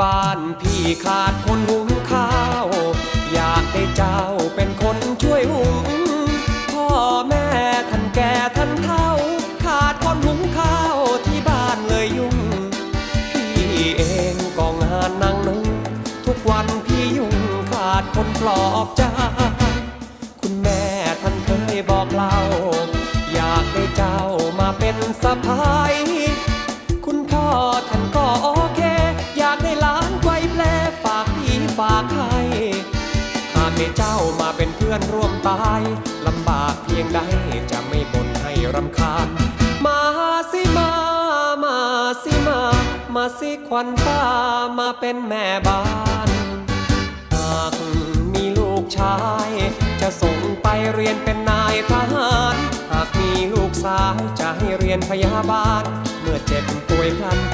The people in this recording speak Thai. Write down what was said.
บ้านพี่ขาดคนหุงข้าว อยากได้เจ้าเป็นคนช่วยหุงพ่อแม่ท่านแก่ท่านเฒ่า ขาดคนหุงข้าวที่บ้านเลยยุ่ง พี่เองก็งานนั่งนุ่งทุกวันพี่ยุ่งขาดคนปลอบใจคุณแม่ท่านเคยบอกเล่า อยากได้เจ้ามาเป็นสะพาย คุณพ่อท่าน ฝากให้หากได้เจ้ามาเป็นเพื่อนร่วมตายลำบากเพียงใดจะไม่บ่นให้รำคาญ มาสิมา มาสิมา มาสิควันตามาเป็นแม่บ้านหากมีลูกชาย จะส่งไปเรียนเป็นนายทหาร หากมีลูกสาวจะให้เรียนพยาบาล เมื่อเจ็บป่วยพลัน